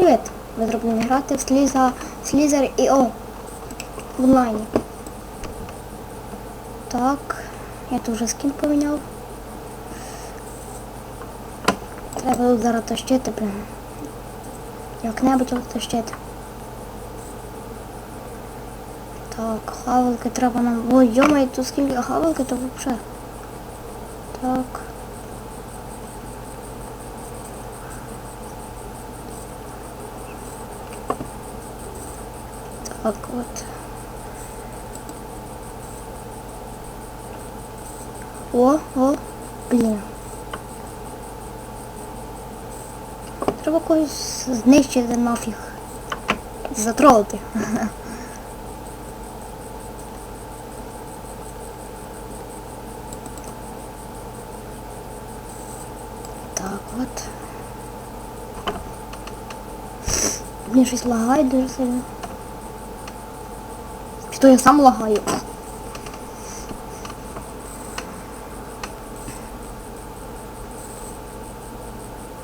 Привіт! Ви зроблені грати в Сліза, Слізер і О в онлайні. Так, я тут вже скін поміняв. Треба тут зараз тащити, блін. Як-небудь тащити. Так, хавалки треба нам. Ой, йомай, тут скільки хавалки, то взагалі. Так. Так от. О, о, блін. Треба когось знищити нафіг. Затролити. Так от. Мені щось лагає дуже сильно. То я сам лагаю?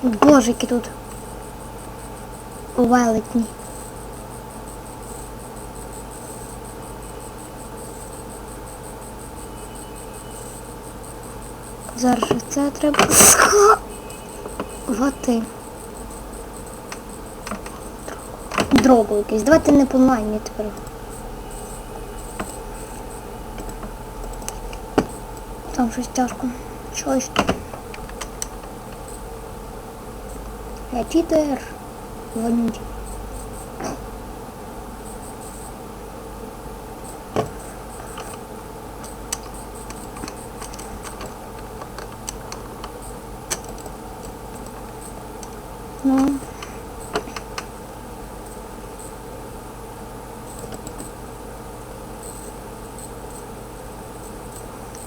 Боже, які тут велетні. Зараз це треба сховати. Дрогу якийсь. Давайте не по онлайні тепер. Там тяжко. Щось. Я читер. Вонючий. Ну.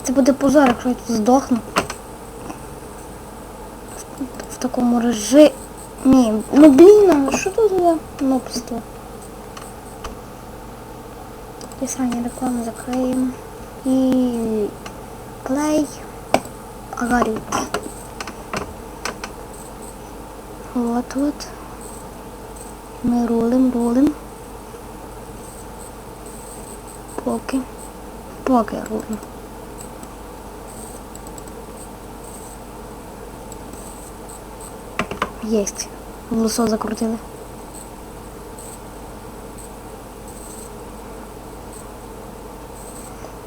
Це буде позор, якщо я тут здохну. В такому режимі. Ну блін, а що тут за нобство? І срані рекламу закриємо. І плей. Агарю. Вот вот. Ми рулим, рулим. Поки. Поки рулим. Єсть. Волосо закрутили.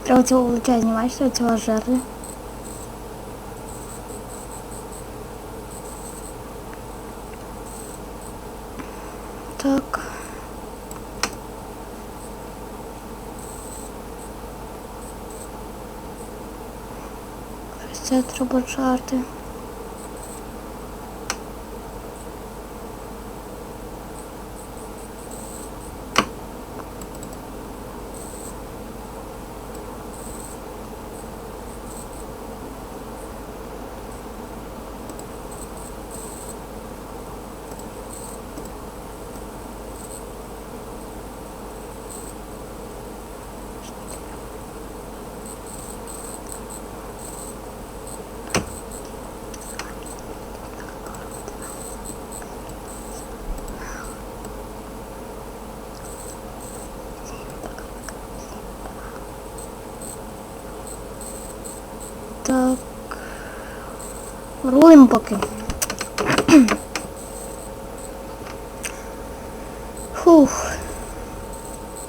Треба цього велича знімати, що цього жерли. Так. Ось Це треба жарти. Рулим поки. Фух.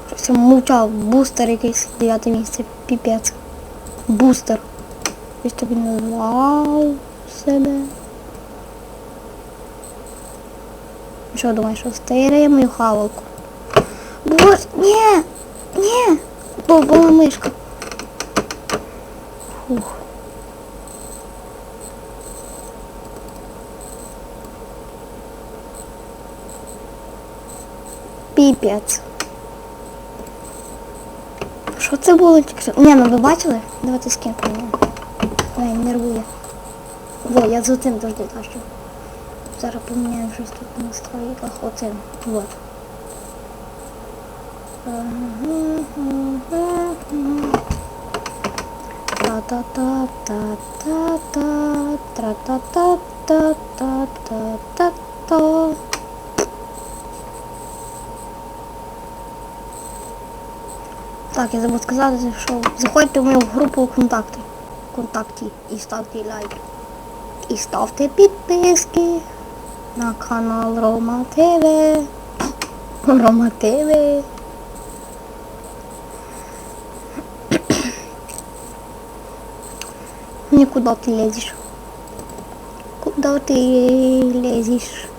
Щось я мовчав. Бустер якийсь дев'яте місце. Піпець. Бустер. Ось тобі назвав себе. Що думаєш, що стає мою хавалку? Боже, ні! Ні! Бобова мишка. Фух. Піпець. Що це було тільки? Ні, ну ви бачили? Давайте скин. Ой, нервує. Во, я з оцим завжди тащу. Зараз поміняємо щось тут на настройках. Оцим. Вот. Та-та-та-та-та-та, Так, я забув сказати, що заходьте в мою групу контакти. Контакті і ставте лайк. І ставте підписки на канал Рома ТВ. Рома ТВ. Никуда ты лезешь? Куда ты лезешь?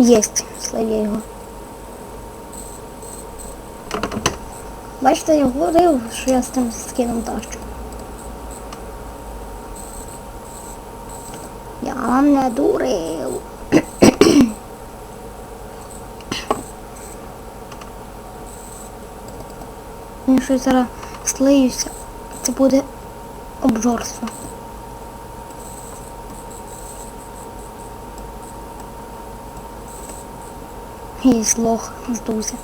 Єсть, славі його. Бачите, я говорив, що я з тим скином тащу. Я вам не дурив. Мені щось зараз слиюся. Це буде обжорство. І лох здувся.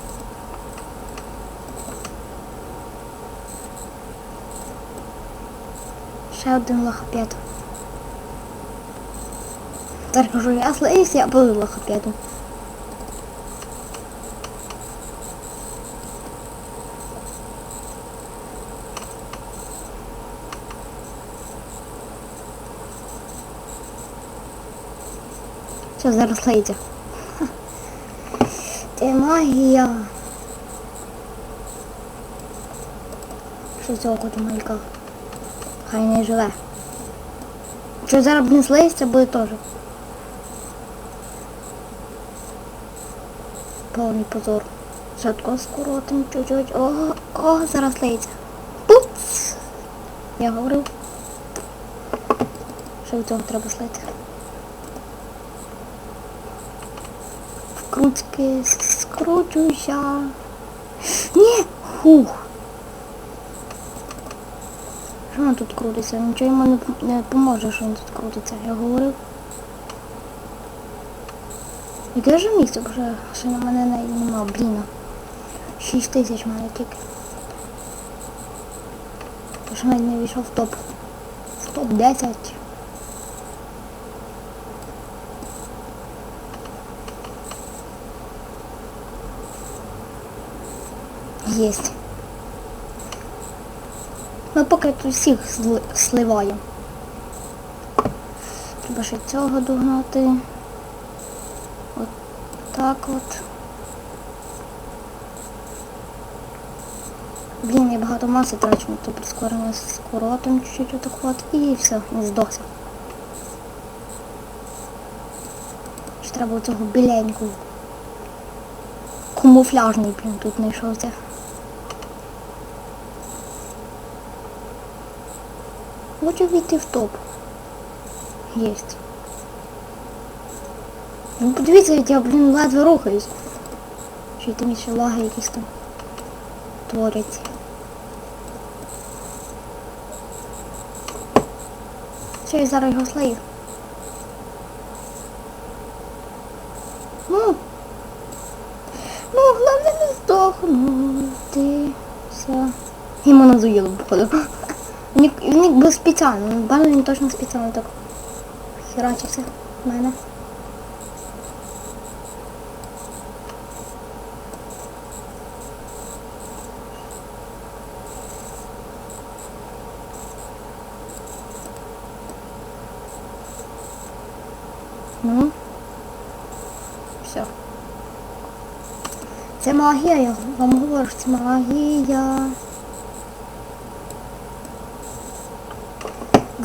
Ще один лохопед. Тепер кажу, я слиюся, я буду лохопедом. Що зараз лейдя? Це магія. Що цього коту малька? Хай не живе. Що зараз не слиється, буде теж. Повний позор. Швидко скоротим чуть-чуть. О, о, зараз лиється. Пуц! Я говорив. Що від цього треба слити? Вкрутки скручуся. Ні! Хух! Що він тут крутиться? Нічого йому не, поможе, що він тут крутиться. Я говорив. Яке ж місце вже? Ще на мене нема, блін. 6 тисяч мене тільки. Я ще навіть не війшов в топ. В топ 10. Єсть. Ми поки тут всіх сливаємо. Треба ще цього догнати. От так от. Блін, я багато маси трачу, то прискорення скоротим чуть-чуть отак от і все, не здохся. Ще треба цього біленького. Камуфляжний, блін, тут знайшовся. Хочу війти в топ. Єсть. Ну подивіться, як я, блін, ледве рухаюсь. Чи там ще лаги якісь там творяться. Що я зараз його слаю? Ну, ну, головне не здохнути. Все. Йому надоїло, походу. Він, він якби спеціально, ну, точно спеціально так херачився в мене. Ну. Все. Це магія, я вам говорю, що це магія.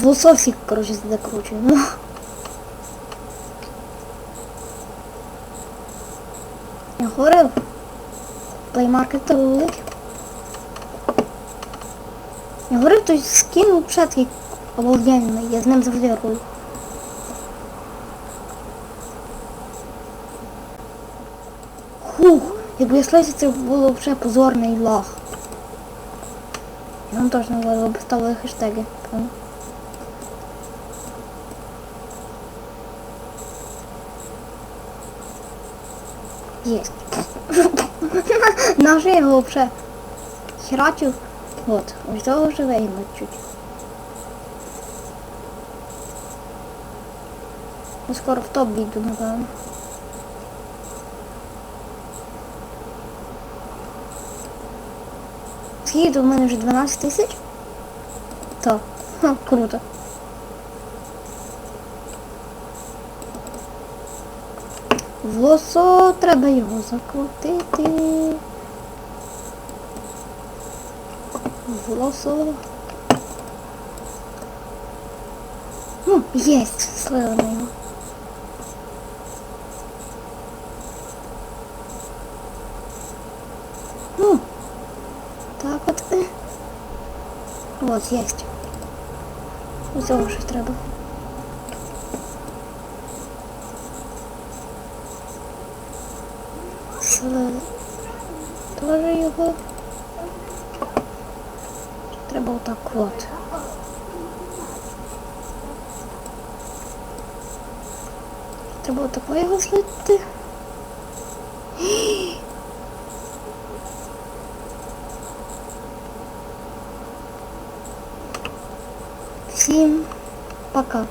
Лосо всіх, коротше. Ну. Я говорив. Плеймаркет рулить. Я говорив, той скін взагалі обалденний, я з ним завжди рулю. Хух, якби я слайся, це було вже позорний лаг. Я вам теж назвали, б ставили хештеги. Понял? Есть. Na żywo prze... херачу. Вот, уже уже живе чуть. Я ну, скоро в топ йду, напевно. Скільки у меня уже 12 тысяч? Так, круто. В лосо треба його закрутити. В лосо. Ну, єсть, слили на його. Ну, так от. Вот, єсть. Усього щось треба. Слили. Тоже його. Треба отак от. Треба отако його злити. Всім пока.